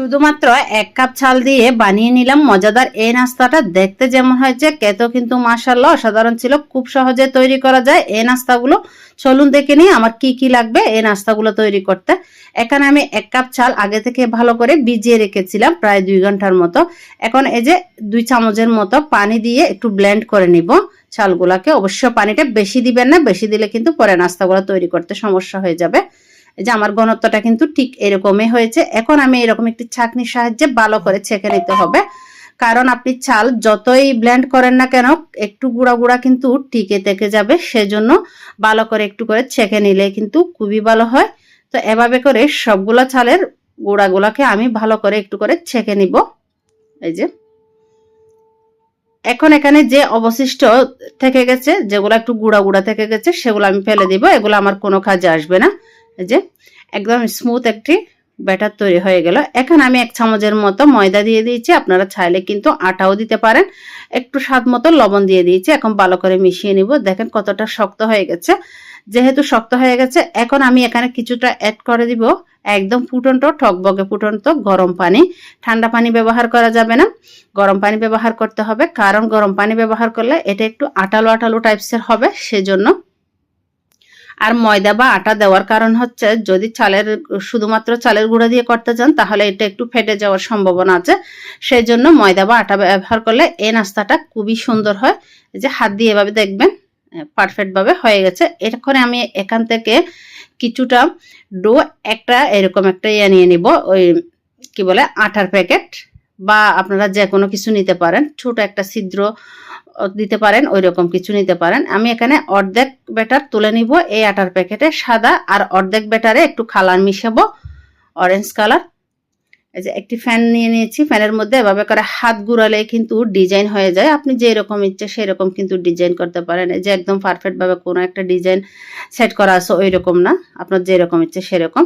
শুধুমাত্র এক কাপ চাল দিয়ে বানিয়ে নিলাম। মজাদার এই নাস্তাটা দেখতে যেমন হয়েছে, খেতেও কিন্তু মাসাল্লাহ অসাধারণ ছিল। খুব সহজে তৈরি করা যায়। এই নাস্তাগুলো চলুন দেখে নিই আমার কি কি লাগবে এই নাস্তাগুলো তৈরি করতে। এখানে আমি এক কাপ চাল আগে থেকে ভালো করে ভিজিয়ে রেখেছিলাম প্রায় দুই ঘণ্টার মতো। এখন এই যে দুই চামচের মতো পানি দিয়ে একটু ব্লেন্ড করে নিব। চালগুলাকে অবশ্য পানিটা বেশি দিবেন না, বেশি দিলে কিন্তু পরে নাস্তাগুলো তৈরি করতে সমস্যা হয়ে যাবে। যে আমার ঘনত্বটা কিন্তু ঠিক এরকমই হয়েছে। এখন আমি এরকম একটি ছাঁকনির সাহায্যে ভালো করে ছেঁকে নিতে হবে। কারণ আপনি চাল যতই ব্লেন্ড করেন না কেন, একটু গুঁড়া গুঁড়া কিন্তু টিকে থেকে যাবে। সেজন্য ভালো করে একটু করে ছেঁকে নিলে কিন্তু খুবই ভালো হয়। তো এভাবে করে সবগুলো চালের গুঁড়াগুলোকে আমি ভালো করে একটু করে ছেঁকে নিব। এই যে। এখন এখানে যে অবশিষ্ট থেকে গেছে, যেগুলো একটু গুঁড়া গুঁড়া থেকে গেছে, সেগুলো আমি ফেলে দিব। এগুলো আমার কোনো কাজে আসবে না। যে, একদম স্মুথ একটি ব্যাটার তৈরি হয়ে গেল। এখন আমি এক চামচের মতো ময়দা দিয়ে দিয়েছি। আপনারা চাইলে কিন্তু আটাও দিতে পারেন। একটু স্বাদ মতো লবণ দিয়ে দিয়েছি। এখন ভালো করে মিশিয়ে নিব। দেখেন কতটা শক্ত হয়ে গেছে। যেহেতু শক্ত হয়ে গেছে, এখন আমি এখানে কিছুটা অ্যাড করে দিব। একদম ফুটন্ত টকবগে ফুটন্ত গরম পানি। ঠান্ডা পানি ব্যবহার করা যাবে না। গরম পানি ব্যবহার করতে হবে। কারণ গরম পানি ব্যবহার করলে এটা একটু আটালো আটালো টাইপসের হবে। সেজন্য আর ময়দা বা আটা দেওয়ার কারণ হচ্ছে যদি চালের, শুধুমাত্র চালের গুঁড়া দিয়ে করতে চান, তাহলে এটা একটু ফেটে যাওয়ার সম্ভাবনা আছে। সেই জন্য ময়দা বা আটা ব্যবহার করলে এই নাস্তাটা খুবই সুন্দর হয়। যে হাত দিয়ে এভাবে দেখবেন পারফেক্ট ভাবে হয়ে গেছে। এখন আমি এখান থেকে কিছুটা ডো, একটা এরকম একটা ইয়ে নিয়ে নিব, ওই কি বলে, আটার প্যাকেট। বা আপনারা যে কোনো কিছু নিতে পারেন, ছোট একটা ছিদ্র দিতে পারেন ওই রকম কিছু নিতে পারেন। আমি এখানে অর্ধেক ব্যাটার তুলে নিব, এই আটার প্যাকেটে সাদা আর অর্ধেক ব্যাটারে একটু কালার মিশাবো অরেঞ্জ কালার এই যে একটি ফ্যান নিয়ে নিয়েছি ফ্যানের মধ্যে এভাবে করে হাত ঘুরালে কিন্তু ডিজাইন হয়ে যায়। আপনি যে রকম ইচ্ছে সেই রকম কিন্তু ডিজাইন করতে পারেন। এই যে একদম পারফেক্ট ভাবে কোনো একটা ডিজাইন সেট করা আছে ওই রকম না। আপনার যে রকম ইচ্ছে সেরকম।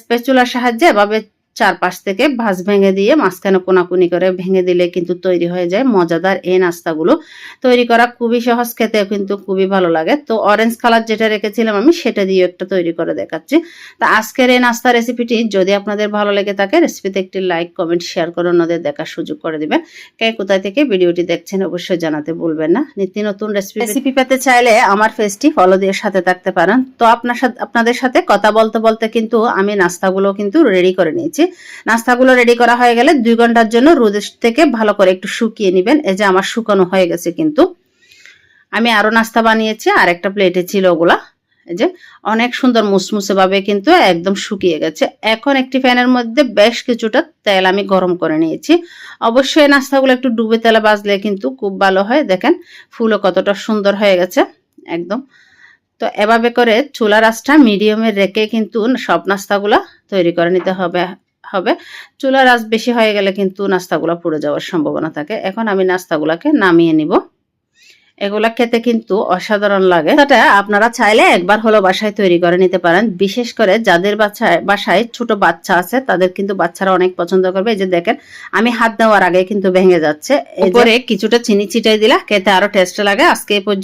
স্পেচুলার সাহায্যে এভাবে চারপাশ থেকে ভাঁজ ভেঙে দিয়ে মাঝখানে কোনাকুনি করে ভেঙে দিলে কিন্তু তৈরি হয়ে যায় মজাদার এই নাস্তাগুলো। তৈরি করা খুবই সহজ খেতে কিন্তু খুবই ভালো লাগে। তো অরেঞ্জ কালার যেটা রেখেছিলাম আমি সেটা দিয়ে একটা তৈরি করে দেখাচ্ছি। তা আজকের এই নাস্তা রেসিপিটি যদি আপনাদের ভালো লেগে থাকে রেসিপিতে একটি লাইক কমেন্ট শেয়ার করে অন্যদের দেখার সুযোগ করে দিবেন। কে কোথায় থেকে ভিডিওটি দেখছেন অবশ্যই জানাতে ভুলবেন না। নিত্য নতুন রেসিপি রেসিপি পেতে চাইলে আমার ফেসটি ফলো দিয়ে সাথে থাকতে পারেন। তো আপনার সাথে আপনাদের সাথে কথা বলতে বলতে কিন্তু আমি নাস্তাগুলো কিন্তু রেডি করে নিয়েছি। নাস্তাগুলো রেডি করা হয়ে গেলে দুই ঘণ্টার জন্য রোদ থেকে ভালো করে একটু শুকিয়ে নেবেন। এই যে আমার শুকানো হয়ে গেছে কিন্তু। আমি আরও নাস্তা বানিয়েছি, আর একটা প্লেটে ছিল ওগুলা। এই যে অনেক সুন্দর মুসমুসে ভাবে কিন্তু একদম শুকিয়ে গেছে। এখন একটি ফ্যানের মধ্যে বেশ কিছুটা তেল আমি গরম করে নিয়েছি। অবশ্যই নাস্তাগুলো একটু ডুবে তেলে বাজলে কিন্তু খুব ভালো হয়। দেখেন, ফুলও কতটা সুন্দর হয়ে গেছে, একদম। তো এভাবে করে চুলা রাসটা মিডিয়ামে রেখে কিন্তু সব নাস্তাগুলা তৈরি করে নিতে হবে। হবে। চুলার আঁচ বেশি হয়ে গেলে কিন্তু নাস্তাগুলো পুড়ে যাওয়ার সম্ভাবনা থাকে। এখন আমি নাস্তাগুলোকে নামিয়ে নিব। এগুলা খেতে কিন্তু অসাধারণ লাগে। সেটা আপনারা চাইলে একবার হলো বাসায় তৈরি করে নিতে পারেন। বিশেষ করে যাদের বাচ্চায় বাসায় ছোট বাচ্চা আছে, তাদের কিন্তু বাচ্চারা অনেক পছন্দ করবে। এই যে দেখেন, আমি হাত দেওয়ার আগে কিন্তু ভেঙে যাচ্ছে। এরপরে কিছুটা চিনি ছিটাই দিলা খেতে আরও টেস্ট লাগে। আজকে এই পর্যন্ত